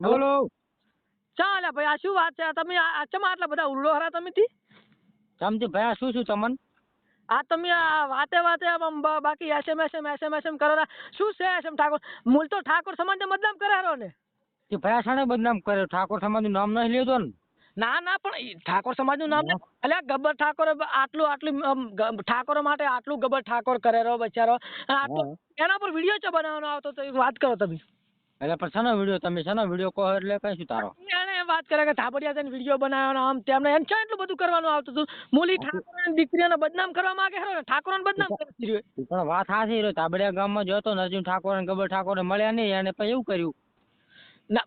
બોલો. ચાલે ભાઈ આ શું વાત છે? તમે આ ચમ આટલા બધા ઉલ્લો હરા તમે થી સમજી ભાઈ આ શું શું ચમન? આ તમે આ વાતે વાતે આમ બાકી એસએમએસ એસએમ એસએમ એસએમ કરો. શું છે એસએમ ઠાકોર? મૂળ તો ઠાકોર સમાજને બદનામ કરે હારો ને. કે ભાઈ શાને બદનામ કર્યો? ઠાકોર સમાજનું નામ નહીં લીધો ને? ના ના પણ ઠાકોર સમાજનું. નામ એટલે ગબ્બર ઠાકોર આટલું આટલું ઠાકોર માટે આટલું ગબ્બર ઠાકોર કરે રો બચારો. એના પર વીડિયો ચો બનાવવાનો આવતો તો વાત કરો તમે. એટલે પણ શાનો વીડિયો? તમે શાનો વીડિયો કહો એટલે કઈ શું તારો? એને વાત કરે કે થાબડિયા થઈને વીડિયો બનાવવાનો આમ તેમને એને છે એટલું બધું કરવાનું આવતું હતું. મૂલી ઠાકોર દીકરીઓને બદનામ કરવા માંગે ખરો ને? ઠાકોરોને બદનામ કરી પણ વાત સાચી રહ્યો થાબડિયા ગામમાં જતો નરસિંહ ઠાકોર અને ગબર ઠાકોર મળ્યા નહીં. અને પછી એવું કર્યું. ના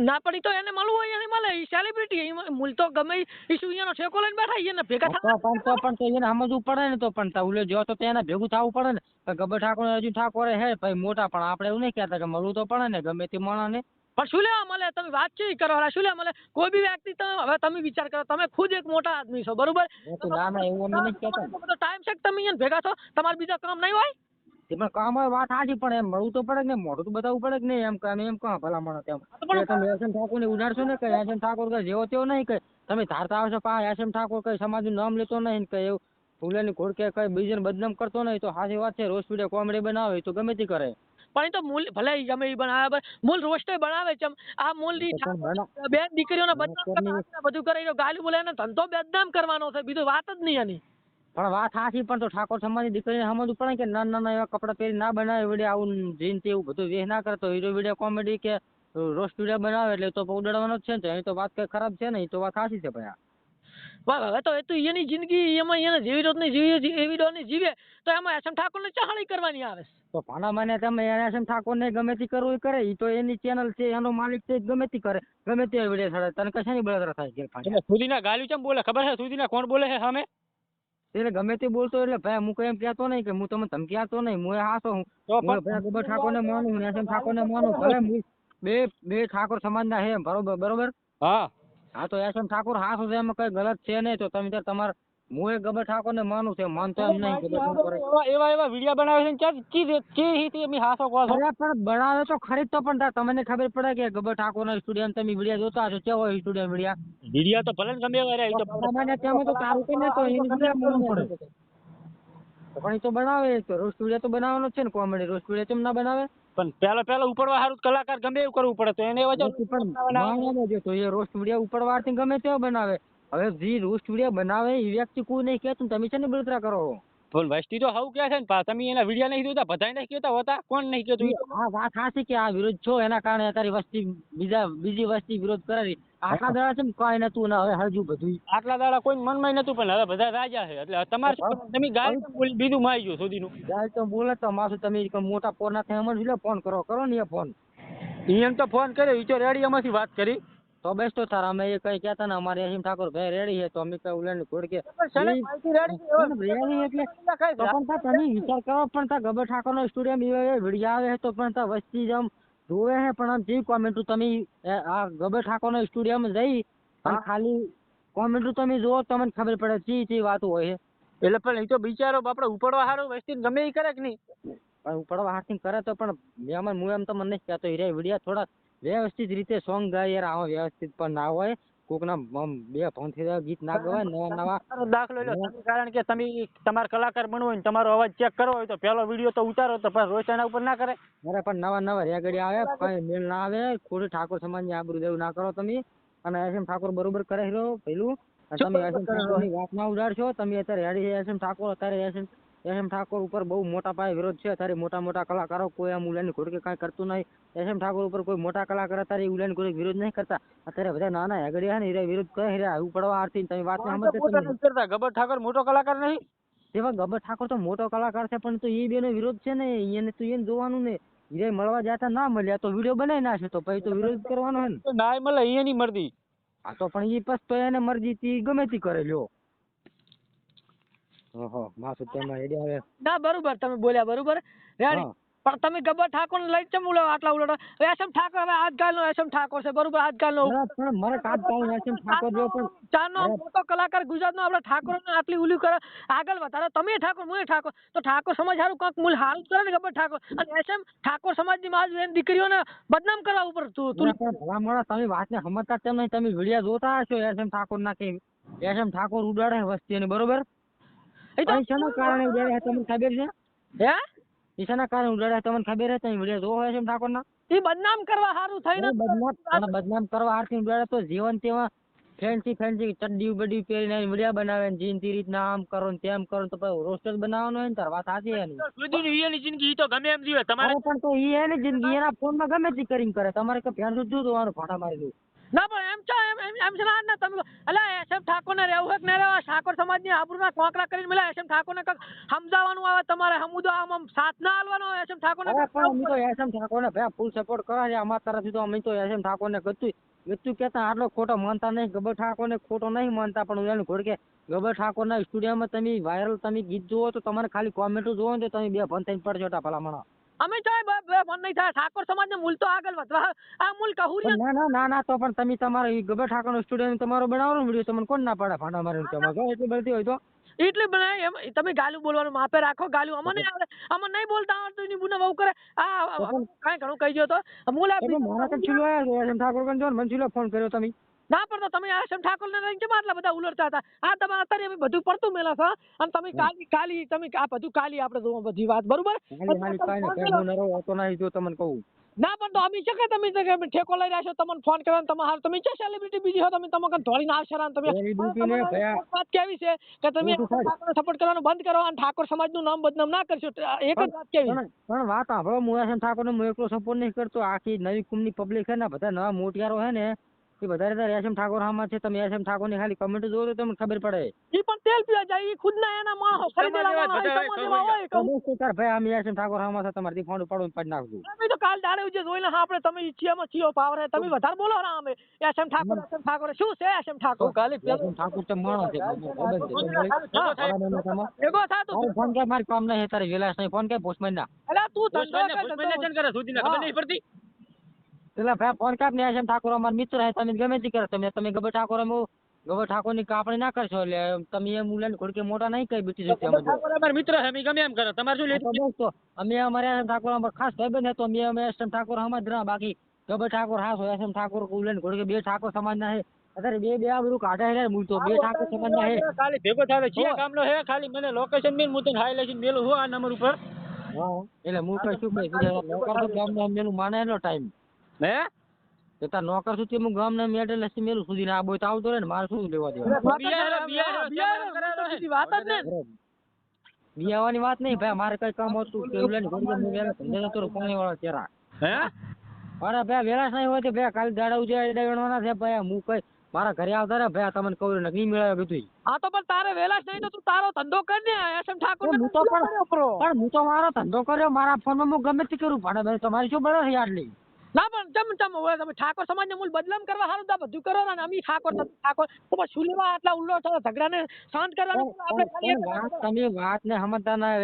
ના પડી તો એને મળવું હોય એને મળે. એ સેલિબ્રિટી મૂલ તો ગમે એ શું એનો ઠેકો લઈને બેઠા એને ભેગા થવા પણ તો પણ તો એને સમજવું પડે ને તો પણ ઉલે જો તો એને ભેગું થવું પડે ને. ગબર ઠાકોર અર્જુન ઠાકોર હે ભાઈ મોટા પણ આપણે એવું નહીં કહેતા કે મળવું તો પડે ને ગમે તે મળે ને. પણ શું લેવા મળે? તમે વાત ચેવી કરો? શું લેવા મળે? કોઈ બી વ્યક્તિ તમે હવે તમે વિચાર કરો તમે ખુદ એક મોટા આદમી છો બરોબર? ના ના એવું અમે નથી કહેતા ટાઈમ છે તમે અહીંયા ભેગા છો તમારે બીજા કામ નહીં હોય? એમાં કામ હોય વાત સાચી પણ એમ મળવું તો પડે ને મોઢું તો બતાવવું પડે કે નહીં એમ કામ એમ કહો ભલા માણસ એમ. કે તમે એસએમ ઠાકોર ને ઉડાડશો ને કે એસએમ ઠાકોર કઈ જેવો તેવો નહીં કઈ તમે ધારતા આવશો પા એસએમ ઠાકોર કઈ સમાજનું નામ લેતો નહીં કઈ એવું ફૂલેની ઘોડ કે કઈ બીજાને બદનામ કરતો નહીં તો સાચી વાત છે રોજ પીડે કોમેડી બનાવે તો ગમે તે કરે. પણ એ તો મૂલ ભલે ઈ બનાવે મૂલ રોસ્ટે બનાવે છે. આ બના- બે દીકરીઓને બદનામ બધું કરે ગાલી બોલે ધંધો બદનામ કરવાનો છે બીજું વાત જ નહીં એની પણ વાત સાચી પણ તો ઠાકોર સમાજની દીકરીને સમજવું પડે કે નાના નાના એવા કપડાં પહેરી ના બનાવે વીડિયો આવું જીન એવું બધું વેહ ના કરતો હીરો વીડિયો કોમેડી કે રોસ્ટ વીડિયો બનાવે એટલે તો ઉડાડવાનો જ છે ને એની તો વાત કઈ ખરાબ છે ને એ તો વાત સાચી છે ભાઈ વાહ, હવે તો એ તો એની જિંદગી એમાં એને જેવી નહીં જીવી એવી રીતની જીવે તો એમાં એસએમ ઠાકોરને ચાહણી કરવાની આવે તો ભાણા મને તમે એસએમ ઠાકોર ને ગમે તે કરવું એ કરે એ તો એની ચેનલ છે એનો માલિક છે ગમે તે કરે ગમે તે વીડિયો છાડે તને કશાની બળતરા થાય કે સુધીના ગાલ્યું ચમ બોલે? ખબર છે સુધીના કોણ બોલે છે સામે? એટલે ગમે તે બોલતો એટલે ભાઈ હું કઈ એમ કહેતો નહીં કે હું તમને ધમકી આપતો નહીં હું હાસો હું. ગબર ઠાકોર ને માનું હું એસએમ ઠાકોર ને માનું ભલે હું બે બે ઠાકોર સમાજ ના હે બરોબર બરોબર? હા. હા તો એસએમ ઠાકોર હાસો છે એમાં કઈ ગલત છે નહીં તો તમે તમાર હું એ ગબર ઠાકોર ને માનું છે માનતો એમ નહીં. એવા એવા વિડિયા બનાવે છે ક્યાં ચી ચી રીતે એમ હાસો કહો છો અરે પણ બનાવે તો ખરી તો પણ તમને ખબર પડે કે ગબર ઠાકોર ના સ્ટુડિયો તમે વિડિયા જોતા હશો કેવો સ્ટુડિયો વિડિયા? વિડિયા તો ભલે ગમે એવા રહ્યા, તો તમને તેમાં તો તારું કે ને તો એની વિડિયા બનાવવું પડે. પણ એ તો બનાવે તો રોજ વીડિયો તો બનાવવાનો છે ને કોમેડી રોજ વીડિયો કેમ ના બનાવે? પણ પહેલા પેલા ઉપડવા સારું કલાકાર ગમે એવું કરવું પડે તો એને વજન પણ બનાવવાનો. જ તો એ રોસ્ટ વીડિયો ઉપર વાળથી ગમે તેવો બનાવે. હવે જે રોસ્ટ વીડિયો બનાવે એ વ્યક્તિ કોઈ નહીં કહેતું તમે છે ને બળતરા કરો? બોલ વસ્તી તો હવ કે છે ને તમે એના વીડિયો નહીં જોતા બધા નહીં કહેતા હોતા કોણ નહીં કહેતું? આ વાત સાચી કે આ વિરોધ છો એના કારણે અત્યારે વસ્તી બીજા બીજી વસ્તી વિરોધ કરે આટલા દાડા છે કાંઈ નતું ને હવે હજુ બધું આટલા દાડા કોઈ મનમાં નતું પણ હવે બધા રાજા છે એટલે તમારે તમે ગાય બોલી બીજું મારી ગયો સુધીનું. ગાય તો બોલે તો માથું તમે મોટા ફોન ના થાય એમ ફોન કરો કરો ને એ ફોન. એમ તો ફોન કર્યો ઈ તો રેડિયોમાંથી વાત કરી. તો બેસ તો તાર અમે એ કઈ કહેતા ને અમારે અસીમ ઠાકોર ભાઈ રેડી છે તો અમે કઈ ઉલેન ઘોડ કે શરમ ઈ- માહિતી રેડી એટલે? તો પણ તા તમે વિચાર કરો પણ તા ગબર ઠાકોર નો સ્ટુડિયમ વીડિયો આવે તો પણ તા વસ્તી જમ જોવે હે પણ આમ જીવ કોમેન્ટ તમે એ આ ગબર ઠાકોર નો સ્ટુડિયમ જઈ અને ખાલી કોમેન્ટ તમે જુઓ તમને ખબર પડે ચી ચી વાતો હોય છે. એટલે પણ એ તો બિચારો આપણે ઉપડવા હારું વસ્તી ગમે ઈ કરે કે નહીં? પણ ઉપડવા હાથી કરે તો પણ મેં હું એમ તમને મને કહેતો હીરે વિડિયા થોડા વ્યવસ્થિત રીતે સોંગ ગાય યાર આવા વ્યવસ્થિત પણ ના હોય. કોકના બે ફોનથી ગીત ના ગવાય નવા નવા. દાખલો લો. કારણ કે તમે તમારા કલાકાર બનવો હોય ને તમારો અવાજ ચેક કરવો હોય તો પહેલો વીડિયો તો ઉતારો તો પણ એના ઉપર ના કરે. અરે પણ નવા નવા રેગડી આવે કઈ મેળ ના આવે. ખોટી ઠાકોર સમાજની આબરૂ દેવું ના કરો તમે. અને એસએમ ઠાકોર બરોબર કરે છે પેલું. તમે એસએમ? ઠાકોરની વાત ના ઉડાડશો તમે અત્યારે હેડી એસએમ ઠાકોર અત્યારે એસએમ એસએમ ઠાકોર ઉપર બહુ મોટા પાયે વિરોધ છે. અત્યારે મોટા મોટા કલાકારો કોઈ આમ ઉલાની ઘોડકે કાંઈ કરતું નહીં. એસએમ ઠાકોર ઉપર કોઈ મોટા કલાકાર અત્યારે ઉલાની ઘોડકે વિરોધ નહીં કરતા. અત્યારે બધા નાના હેગડિયા ને એ વિરોધ કરે છે આવું પડવા આરતી તમે વાત સમજતા તો ગબર ઠાકોર મોટો કલાકાર નહીં. તેવા ગબર ઠાકોર તો મોટો કલાકાર છે પણ તો એ બેનો વિરોધ છે ને એને તો એને જોવાનું ને. એ મળવા જતા ના મળ્યા તો વીડિયો બનાવી નાખે તો પછી તો વિરોધ કરવાનો હે ને. તો મળે એની મરજી આ તો પણ એ પછી તો એને મરજી થી ગમે તી કરે લ્યો ઓહો આવે. ના બરોબર તમે બોલ્યા બરોબર. રેડી. પણ તમે ગબ્બર ઠાકોર લઈ ચમ ઉલો આટલા ઉલોટા હવે એસએમ ઠાકોર હવે આજકાલનો એસએમ ઠાકોર છે બરોબર આજકાલ નો પણ મારે તાત્કાલિક એસએમ ઠાકોર જો પણ ચાનો મોટો કલાકાર ગુજરાતનો આપણે ઠાકોરને આટલી ઉલી કરે. આગળ વધારે. તમે ઠાકોર મુએ ઠાકોર. તો ઠાકોર સમાજ હારું કોક મૂળ હાલ કરે ને ગબ્બર ઠાકોર. અને એસએમ ઠાકોર સમાજની માં બેન દીકરીઓને બદનામ કરવા ઉપર તું તું ભલા મોડા તમે વાતને સમજતા તેમ નહીં? તમે વિડિયા જોતા હશો એસએમ ઠાકોર ના કે એસએમ ઠાકોર ઉડાડે વસ્તી બરોબર? તો પણ શેના કારણે ઉડાડે તમને ખબર છે? હે? એ શેના કારણે ઉડાડે તમને ખબર છે વિડિયો જોવો એસએમ ઠાકોર ના એ બદનામ કરવા હારું થઈને બદનામ બદનામ કરવા આરતી ઉડાડે તો જીવન તેમાં ફેન્સી ફેન્સી ચડ્ડી બડી પહેરીને વિડિયા બનાવે ને જીનતી રીતના આમ કરો ને તેમ કરો તો પછી રોસ્ટર બનાવવાનો હોય ને તાર વાત સાચી એની સુધીની જિંદગી ઈ તો ગમે એમ જીવે. તમારે પણ તો ઈ એની જિંદગી એના ફોનમાં ગમે તે કરીને કરે. તમારે કે ફેન શું જોવાનું ફાટા મારી દઉં. ના પણ એમ છો એમ એમ એમ છે ને તમે અલા એસ એમ ઠાકોરને રહેવું હોય કે ના રહેવા? ઠાકોર સમાજની આબરૂના કોંકરા કરીને મળ્યા એસ એમ ઠાકોરને કંઈક સમજાવવાનું આવે તમારે? હમુદો આમ આમ સાથ ના આલવાનો એસ એમ ઠાકોરને પણ અમે તો એસ એમ ઠાકોરને ભાઈ ફૂલ સપોર્ટ કરે છે. અમારા તરફથી તો અમે તો એસએમ ઠાકોર ને ગતું મૃત્યુ કેતા આટલો ખોટો માનતા નહીં. ગબર ઠાકોરને ખોટો નહીં માનતા પણ એનું ઘોડ કે ગબર ઠાકોર ના સ્ટુડિયોમાં તમે વાયરલ તમે ગીત જુઓ તો તમારે ખાલી કોમેન્ટો જુઓ ને તો તમે બે ભણ થઈને પડશો ટા ભલામણ. અમે મન નહીં થાય. ઠાકોર સમાજને મૂલ તો આગળ વધવા આ મૂલ કહુરિયા ના ના ના ના તો પણ તમે તમારો ગબર ઠાકોર નો સ્ટુડિયો તમારો બનાવો વીડિયો તમને કોણ ના પાડે ફાંડા મારે એટલી બધી હોય તો? એટલે બનાય એમ તમે ગાલું બોલવાનું માપે રાખો ગાલું અમને આવડે. અમને નહીં બોલતા આવડતું ની બુના બહુ કરે. આ કાંઈ ઘણું કહી ગયો તો. મૂલ આપી મારા કઈ છીલો આવ્યો છે ઠાકોર કન જો ને મને છીલો ફોન કર્યો તમે. ના પણ તો તમે શમ ઠાકોર ને લઈને કેમ આટલા બધા ઉલરતા હતા? આ તમે અત્યારે અમે બધું પડતું મેલા છો અને તમે કાલી કાલી તમે આ બધું કાલી આપણે જોવા બધી વાત બરોબર? હું જો તમને કહું. ના પણ તો અમે છે કે તમે ઠેકો લઈ રહ્યા છો તમને ફોન કરવાનો તમે હાલ તમે છે સેલિબ્રિટી બીજી હો? તમે તમે કઈ ધોળીને આવશે ને તમે? વાત કેવી છે? કે તમે ઠાકોર સપોર્ટ કરવાનું બંધ કરો અને ઠાકોર સમાજનું નામ બદનામ ના કરશો. એક જ વાત કેવી? પણ વાત સાંભળો હું એસએમ ઠાકોર ને હું એકલો સપોર્ટ નહીં કરતો. આખી નવી કુમની પબ્લિક છે ને બધા નવા મોટિયારો છે ને એ વધારે તો એસએમ ઠાકોર હામાં છે તમે એસએમ ઠાકોરની ખાલી કમેન્ટ જોવો તો તમને ખબર પડે. એ પણ તેલ પીવા જાય એ ખુદ ના એના માણસો ખરીદેલા માણસો, તાર ભાઈ આમ એસએમ ઠાકોર હામાં છે તમારી ફોન ઉપાડું પાડી નાખજો. તમે તો કાલ દાડે જે જોઈને હા આપણે તમે ઈ છીએ માં છીએ પાવર તમે વધારે બોલો ને અમે. એસએમ ઠાકોર એસએમ ઠાકોર શું છે એસએમ ઠાકોર? એસએમ ઠાકોર તો માણસ છે ભેગો થા તું ફોન કે મારી કામ નહીં તારે વિલાસ નહીં ફોન કે પોસ્ટમેન ના. અલા તું ધંધો પોસ્ટમેનને ધંધો. કરે સુધીને ખબર નહીં પડતી? પેલા ભાઈ ફોન કાપ ને એસએમ ઠાકોર અમારા મિત્ર હે તમે ગમે તે કરો. તમે તમે ગબર ઠાકોર અમે ગબર ઠાકોરની કાપણી ના કરશો એટલે તમે એમ ઉલાને ખોડકે મોટા નહીં કઈ બીટી અમે ઠાકોર અમારા મિત્ર હે અમે ગમે એમ કરો. તમારે શું લેતું બસ અમે અમારે એસએમ ઠાકોર અમાર ખાસ ભાઈબંધ હે તો અમે અમે એસએમ ઠાકોર હમણાં જ રહ્યા બાકી ગબર ઠાકોર હાસ હોય એસએમ ઠાકોર ઉલાને ખોડકે બે ઠાકોર સમાજ ના હે અત્યારે બે બે આ બધું કાઢે હે મૂળ તો બે ઠાકોર સમાજ ના હે ખાલી ભેગો થાય છે. કામનો હે ખાલી મને લોકેશન મેં મુતન તને હાઈલાઈટ મેલું હું આ નંબર ઉપર. હા. એટલે હું કઈ શું કઈ નોકર તો ગામ ના મેલું માને એટલો ટાઈમ હે? તો તાર નોકર સુધી હું ગામ ના મેડલ લસી મેલું સુધી ના આ બોય તો આવતો રે ને મારે શું લેવા દેવા? વાત જ બિયારો, ના- બિયારો, બિયારો, બિયારો તો બીજી વાત જ ને બિયાવાની વાત નહીં ભાઈ મારે કઈ કામ હતું કે ઉલાને ઘોડકે હું વેલા. ધંધે જતો પાણી વાળા ચેરા હે? અરે ભાઈ વેલા નહીં હોય તો ભાઈ કાલે દાડા ઉજે ગણવાના છે ભાઈ હું કઈ મારા ઘરે આવતા રે ભાઈ તમને કહું ને નહીં મેળવે બધું આ તો પણ તારે વેલા નહીં તો તું તારો ધંધો કર ને એસએમ ઠાકોર હું તો પણ પણ હું તો મારો ધંધો કર્યો મારા ફોનમાં હું ગમે તે કરું પણ ભાઈ તમારી શું બરાબર છે આટલી ના પણ ચમ ચમ તમે ઠાકોર સમાજને મૂળ બદનામ કરવા હારું તો બધું કરો ને અમે ઠાકોર ઠાકોર. તો શું લેવા આટલા ઉલ્લો છો ઝઘડાને શાંત કરવાનું આપણે તમે વાત ને સમજતા ના